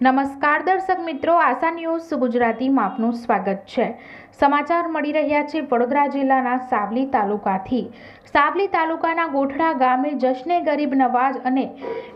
નમસ્કાર દર્શક મિત્રો, આશા ન્યૂઝ ગુજરાતીમાં આપનું સ્વાગત છે. સમાચાર મળી રહ્યા છે વડોદરા જિલ્લાના સાવલી તાલુકાથી. સાવલી તાલુકાના ગોઠડા ગામે જશ્ને ગરીબ નવાજ અને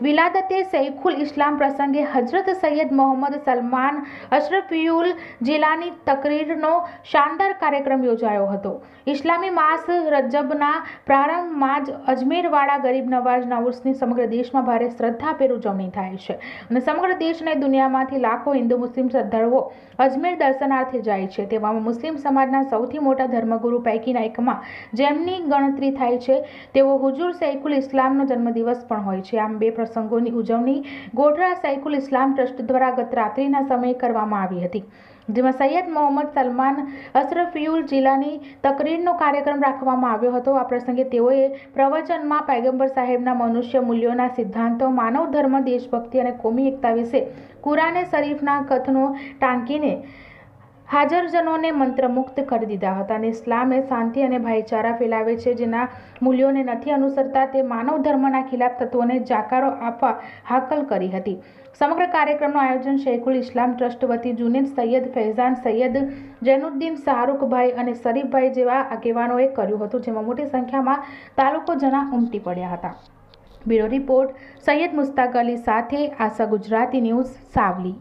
વિલાદતે સૈખુલ ઇસ્લામ પ્રસંગે હજરત સૈયદ મોહમ્મદ સલમાન અશરફિયુલ જિલ્લાની તકરીરનો શાનદાર કાર્યક્રમ યોજાયો હતો. ઇસ્લામી માસ રજબના પ્રારંભમાં જ અજમેરવાળા ગરીબ નવાજના ઉર્સની સમગ્ર દેશમાં ભારે શ્રદ્ધાભેર ઉજવણી થાય છે અને સમગ્ર દેશ અને દુનિયામાંથી લાખો હિન્દુ મુસ્લિમ શ્રદ્ધાળુઓ અજમેર દર્શનાર્થે જાય છે. તેવામાં મુસ્લિમ સમાજના સૌથી મોટા ધર્મગુરુ પૈકીના એકમાં જેમની ગણતરી થાય છે, તેઓ હુજુર સૈકુલ ઇસ્લામનો જન્મદિવસ પણ હોય છે. આમ બે પ્રસંગોની ઉજવણી ગોધરા સૈકુલ ઇસ્લામ ટ્રસ્ટ દ્વારા ગત રાત્રિના સમયે કરવામાં આવી હતી, જેમાં સૈયદ મોહમ્મદ સલમાન અશરફિયુલ જિલ્લાની તકરીરનો કાર્યક્રમ રાખવામાં આવ્યો હતો. આ પ્રસંગે તેઓએ પ્રવચનમાં પૈગંબર સાહેબના મનુષ્ય મૂલ્યોના સિદ્ધાંતો, માનવ ધર્મ, દેશભક્તિ અને કોમી એકતા વિશે કુરાને શરીફના કથનો ટાંકીને હાજરજનોને મંત્રમુગ્ધ કરી દીધા હતા અને ઇસ્લામે શાંતિ અને ભાઈચારા ફેલાવે છે જેના મૂલ્યોને નથી અનુસરતા તે માનવ ધર્મના ખિલાફ તત્વોને જાકારો આપવા હાકલ કરી હતી. સમગ્ર કાર્યક્રમનું આયોજન શૈખુલ ઇસ્લામ ટ્રસ્ટ વતી જુનેદ સૈયદ ફૈઝાન સૈયદ જૈનુદ્દીન શાહરૂખભાઈ અને શરીફભાઈ જેવા આગેવાનોએ કર્યું હતું, જેમાં મોટી સંખ્યામાં તાલુકો જણા ઉમટી પડ્યા હતા. બ્યુરો રિપોર્ટ સૈયદ મુસ્તાક અલી સાથે આશા ગુજરાતી ન્યૂઝ સાવલી.